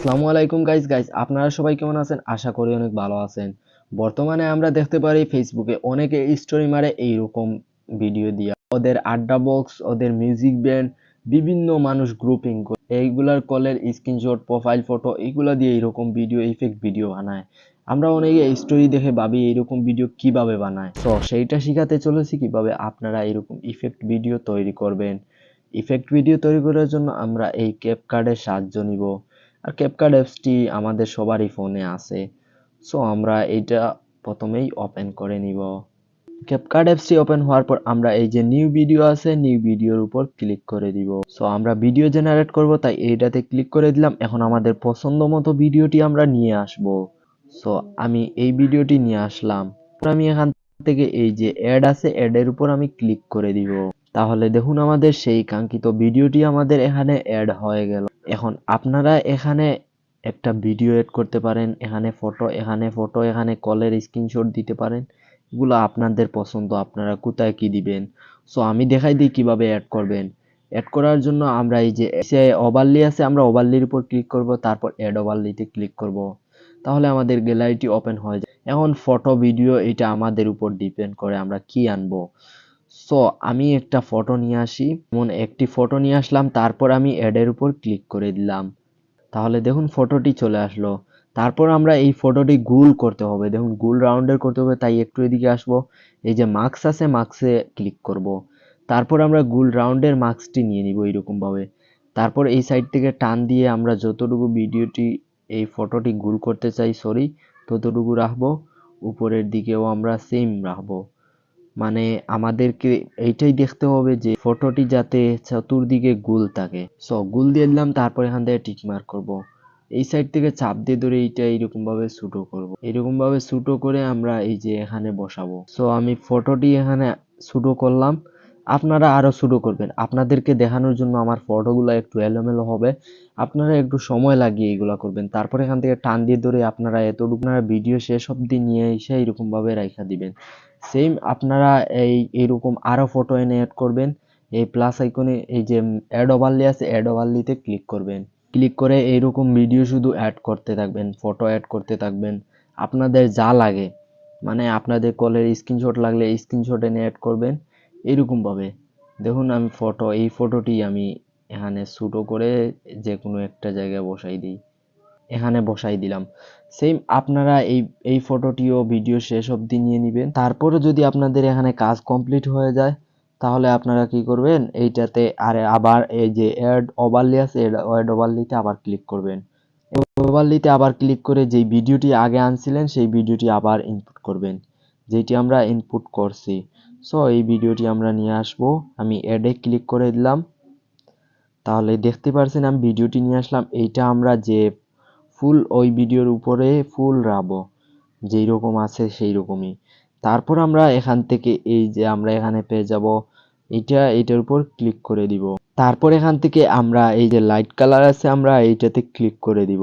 আসসালামু আলাইকুম guys guys আপনারা সবাই কেমন আছেন? আশা করি অনেক ভালো আছেন। বর্তমানে আমরা দেখতে পারি ফেসবুকে অনেকে স্টোরি মারে এইরকম ভিডিও দিয়া। ওদের আড্ডা বক্স ওদের মিউজিক ব্যান্ড বিভিন্ন মানুষ গ্রুপিং করে। এইগুলার কলের স্ক্রিনশট প্রোফাইল ফটো এইগুলা দিয়ে এইরকম ভিডিও ইফেক্ট ভিডিও বানায়। আমরা অনেকে স্টোরি দেখে ভাবি এইরকম ভিডিও কীভাবে বানায়। তো সেইটা শিখাতে চলেছি কীভাবে আপনারা এরকম ইফেক্ট ভিডিও তৈরি করবেন। ইফেক্ট ভিডিও তৈরি করার জন্য আমরা এই ক্যাপ কার্ডের সাহায্য নিব। আর ক্যাপকার্ড অ্যাপসটি আমাদের সবারই ফোনে আছে। সো আমরা এইটা প্রথমেই ওপেন করে নিব। ক্যাপকার্ড অ্যাপসটি ওপেন হওয়ার পর আমরা এই যে নিউ ভিডিও আছে নিউ ভিডিওর উপর ক্লিক করে দিব। সো আমরা ভিডিও জেনারেট করব, তাই এইটাতে ক্লিক করে দিলাম। এখন আমাদের পছন্দ মতো ভিডিওটি আমরা নিয়ে আসব। সো আমি এই ভিডিওটি নিয়ে আসলাম। আমি এখান থেকে এই যে অ্যাড আছে অ্যাডের উপর আমি ক্লিক করে দিব। তাহলে দেখুন আমাদের সেই কাঙ্ক্ষিত ভিডিওটি আমাদের এখানে অ্যাড হয়ে গেল। এখন আপনারা এখানে একটা ভিডিও এড করতে পারেন, এখানে ফটো এখানে ফটো এখানে কলের স্ক্রিনশট দিতে পারেন। এগুলো আপনাদের পছন্দ, আপনারা কোথায় কি দিবেন? সো আমি দেখাই দিই কীভাবে অ্যাড করবেন। অ্যাড করার জন্য আমরা এই যে ওভারলি আছে, আমরা ওভারলির উপর ক্লিক করব, তারপর অ্যাড ওভারলিতে ক্লিক করব। তাহলে আমাদের গ্যালারিটি ওপেন হয়ে যায়। এখন ফটো ভিডিও এটা আমাদের উপর ডিপেন্ড করে আমরা কি আনব। সো আমি একটা ফটো নিয়ে আসি। যেমন একটি ফটো নিয়ে আসলাম, তারপর আমি অ্যাডের উপর ক্লিক করে দিলাম। তাহলে দেখুন ফটোটি চলে আসলো। তারপর আমরা এই ফটোটি গুল করতে হবে। দেখুন, গুল রাউন্ডের করতে হবে, তাই একটু এদিকে আসব। এই যে মার্কস আছে মার্কসে ক্লিক করব। তারপর আমরা গুল রাউন্ডের মার্কসটি নিয়ে নিব এইরকমভাবে। তারপর এই সাইড থেকে টান দিয়ে আমরা যতটুকু ভিডিওটি এই ফটোটি গুল করতে চাই সরি ততটুকু রাখব। উপরের দিকেও আমরা সেম রাখব। মানে আমাদেরকে এইটাই দেখতে হবে যে ফটোটি যাতে চতুর্দিকে গুল থাকে। সো গুল দিয়ে দিলাম, তারপর এখান থেকে টিক মার্ক করব। এই সাইড থেকে চাপ দিয়ে ধরে এইটা এইরকম ভাবে ছোটো করব। এরকম ভাবে ছোটো করে আমরা এই যে এখানে বসাবো। সো আমি ফটোটি এখানে ছোটো করলাম। আপনারা আরও ছোটো করবেন। আপনাদেরকে দেখানোর জন্য আমার ফটোগুলো একটু এলোমেলো হবে। আপনারা একটু সময় লাগিয়ে এগুলা করবেন। তারপর এখান থেকে টান দিয়ে ধরে আপনারা এতটুকু ভিডিও শেষ অবধি নিয়ে এসে এরকম ভাবে রাখা দিবেন। সেম আপনারা এই এরকম আরও ফটো এনে অ্যাড করবেন। এই প্লাস আইকনে এই যে অ্যাড ওভারলি আছে অ্যাড ওভারলিতে ক্লিক করবেন। ক্লিক করে এইরকম ভিডিও শুধু অ্যাড করতে থাকবেন ফটো অ্যাড করতে থাকবেন। আপনাদের যা লাগে মানে আপনাদের কলের স্ক্রিনশট লাগলে স্ক্রিনশট এনে অ্যাড করবেন, এরকমভাবে। দেখুন, আমি ফটো এই ফটোটি আমি এখানে ছোটো করে যে কোনো একটা জায়গায় বসাই দিই। এখানে বসাই দিলাম। সেম আপনারা এই এই ফটোটিও ভিডিও শেষ অবধি নিয়ে নেবেন। তারপরে যদি আপনাদের এখানে কাজ কমপ্লিট হয়ে যায়, তাহলে আপনারা কি করবেন? এইটাতে আর আবার এই যে অ্যাড ওভারলি আছে অ্যাড ওভারলিতে আবার ক্লিক করবেন। ওভারলিতে আবার ক্লিক করে যেই ভিডিওটি আগে আনছিলেন, সেই ভিডিওটি আবার ইনপুট করবেন যেটি আমরা ইনপুট করছি। সো এই ভিডিওটি আমরা নিয়ে আসব। আমি অ্যাডে ক্লিক করে দিলাম। তাহলে দেখতে পারছেন, আমি ভিডিওটি নিয়ে আসলাম। এইটা আমরা যে ফুল ওই ভিডিওর উপরে ফুল রাখব যেই রকম আছে সেই রকমই। তারপর আমরা এখান থেকে এই যে আমরা এখানে পেয়ে যাব, এটা, এটার উপর ক্লিক করে দিব। তারপর এখান থেকে আমরা এই যে লাইট কালার আছে আমরা এইটাতে ক্লিক করে দিব।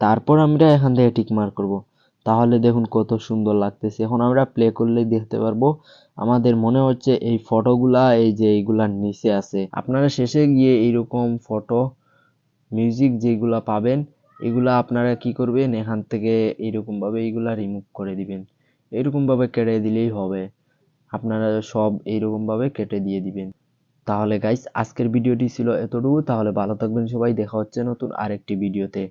তারপর আমরা এখান থেকে টিক মার্ক করব। তাহলে দেখুন কত সুন্দর লাগতেছে। এখন আমরা প্লে করলেই দেখতে পারব। আমাদের মনে হচ্ছে এই ফটোগুলা, এই যে এইগুলার নিচে আছে। আপনারা শেষে গিয়ে এইরকম ফটো মিউজিক যেগুলা পাবেন এগুলা আপনারা কি করবেন? এখান থেকে এরকম ভাবে এইগুলা রিমুভ করে দিবেন। এরকম ভাবে কেটে দিলেই হবে। আপনারা সব এরকম ভাবে কেটে দিয়ে দিবেন। তাহলে গাইস আজকের ভিডিওটি ছিল এতটুকু। তাহলে ভালো থাকবেন সবাই। দেখা হচ্ছে নতুন আরেকটি ভিডিওতে।